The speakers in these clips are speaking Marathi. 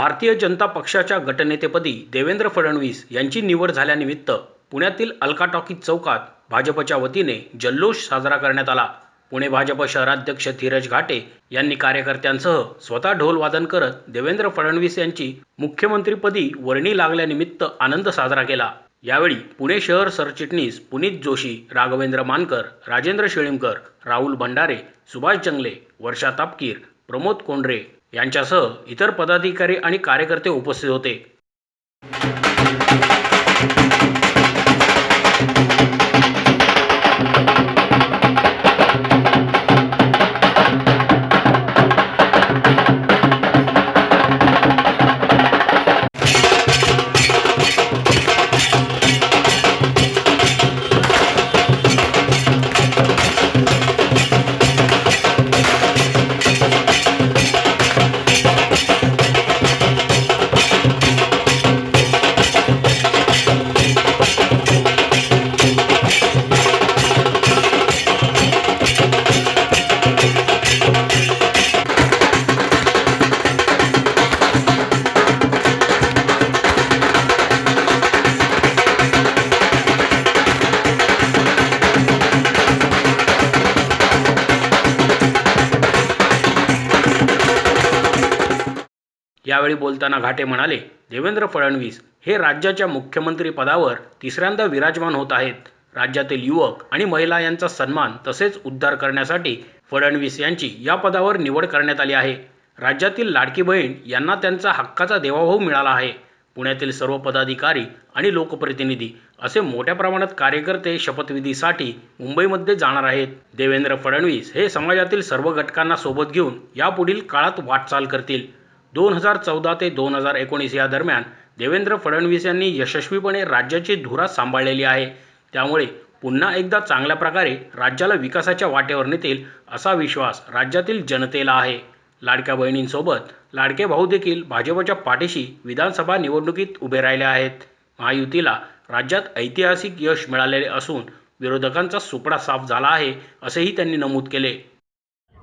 भारतीय जनता पक्षाच्या गटनेतेपदी देवेंद्र फडणवीस यांची निवड झाल्यानिमित्त पुण्यातील अलका टॉकीज चौकात भाजपच्या वतीने जल्लोष साजरा करण्यात आला. पुणे भाजप शहराध्यक्ष धीरज घाटे यांनी कार्यकर्त्यांसह स्वतः ढोल वादन करत देवेंद्र फडणवीस यांची मुख्यमंत्रीपदी वर्णी लागल्यानिमित्त आनंद साजरा केला. यावेळी पुणे शहर सरचिटणीस पुनीत जोशी राघवेंद्र मानकर राजेंद्र शेळीमकर राहुल भंडारे सुभाष जंगले वर्षा तापकीर प्रमोद कोंडरे यांच्यासह इतर पदाधिकारी आणि कार्यकर्ते उपस्थित होते. यावेळी बोलताना घाटे म्हणाले देवेंद्र फडणवीस हे राज्याच्या मुख्यमंत्री पदावर तिसऱ्यांदा विराजमान होत आहेत. राज्यातील युवक आणि महिला यांचा सन्मान तसेच उद्धार करण्यासाठी फडणवीस यांची या पदावर निवड करण्यात आली आहे. राज्यातील लाडकी बहीण यांना त्यांचा हक्काचा देवाभाऊ मिळाला आहे. पुण्यातील सर्व पदाधिकारी आणि लोकप्रतिनिधी असे मोठ्या प्रमाणात कार्यकर्ते शपथविधीसाठी मुंबईमध्ये जाणार आहेत. देवेंद्र फडणवीस हे समाजातील सर्व घटकांना सोबत घेऊन यापुढील काळात वाटचाल करतील. दोन हजार चौदा ते दोन हजार एकोणीस या दरम्यान देवेंद्र फडणवीस यांनी यशस्वीपणे राज्याची धुरा सांभाळलेली आहे. त्यामुळे पुन्हा एकदा चांगल्या प्रकारे राज्याला विकासाच्या वाटेवर नेतील असा विश्वास राज्यातील जनतेला आहे. लाडक्या बहिणींसोबत लाडके भाऊ देखील भाजपच्या पाठीशी विधानसभा निवडणुकीत उभे राहिले आहेत. महायुतीला राज्यात ऐतिहासिक यश मिळालेले असून विरोधकांचा सुपडा साफ झाला आहे असेही त्यांनी नमूद केले.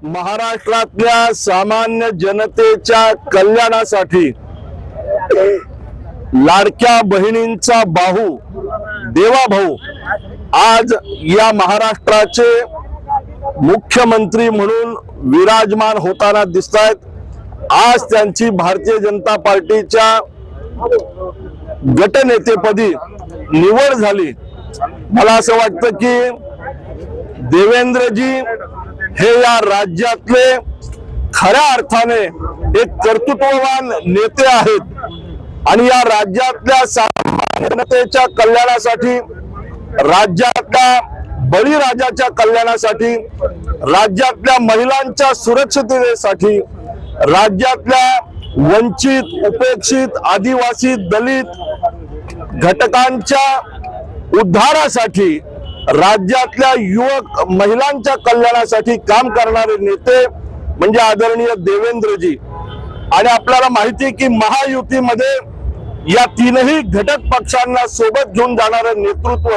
महाराष्ट्रातल्या सामान्य जनतेच्या कल्याणासाठी लाडक्या बहिणींचा बाहू देवा भाऊ आज या महाराष्ट्राचे मुख्यमंत्री म्हणून विराजमान होताना दिसत आहेत आज त्यांची भारतीय जनता पार्टीच्या गटनेतेपदी निवड झाली. मला असं वाटतं की देवेंद्रजी हे या राज्यातले खऱ्या अर्थाने एक कर्तृत्ववान नेते आहेत. आणि या राज्यातल्या जनतेच्या कल्याणासाठी राज्यातल्या बळीराजाच्या कल्याणासाठी राज्यातल्या महिलांच्या सुरक्षिततेसाठी राज्यातल्या वंचित उपेक्षित आदिवासी दलित घटकांच्या उद्धारासाठी राज्यातल्या युवक महिलांच्या कल्याणासाठी काम करणारे नेते म्हणजे आदरणीय देवेंद्रजी. आणि आपल्याला माहिती आहे की महायुतीमध्ये या तीनही घटक पक्षांना सोबत घेऊन जाणारं नेतृत्व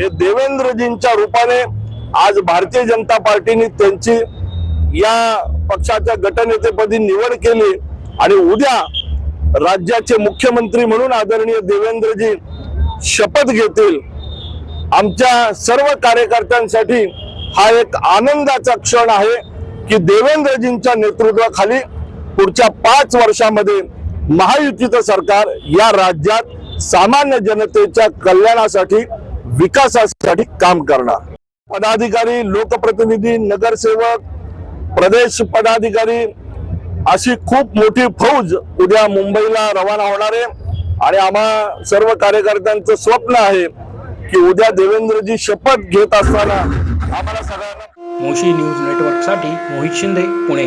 हे देवेंद्रजींच्या रूपाने आज भारतीय जनता पार्टीने त्यांची या पक्षाच्या गटनेतेपदी निवड केली. आणि उद्या राज्याचे मुख्यमंत्री म्हणून आदरणीय देवेंद्रजी शपथ घेतील. आमच्या सर्व कार्यकर्त्यांसाठी हा एक आनंदाचा क्षण आहे की देवेंद्रजींच्या नेतृत्वाखाली पुढच्या पाच वर्षामध्ये महायुतीचं सरकार या राज्यात सामान्य जनतेच्या कल्याणासाठी विकासासाठी काम करणार. पदाधिकारी लोकप्रतिनिधी नगरसेवक प्रदेश पदाधिकारी अशी खूप मोठी फौज उद्या मुंबईला रवाना होणार आहे. आणि आम्हा सर्व कार्यकर्त्यांचं स्वप्न आहे की उद्या देवेंद्रजी शपथ घेत असताना आम्हाला सगळ्यांना मोशी न्यूज नेटवर्कसाठी मोहित शिंदे पुणे.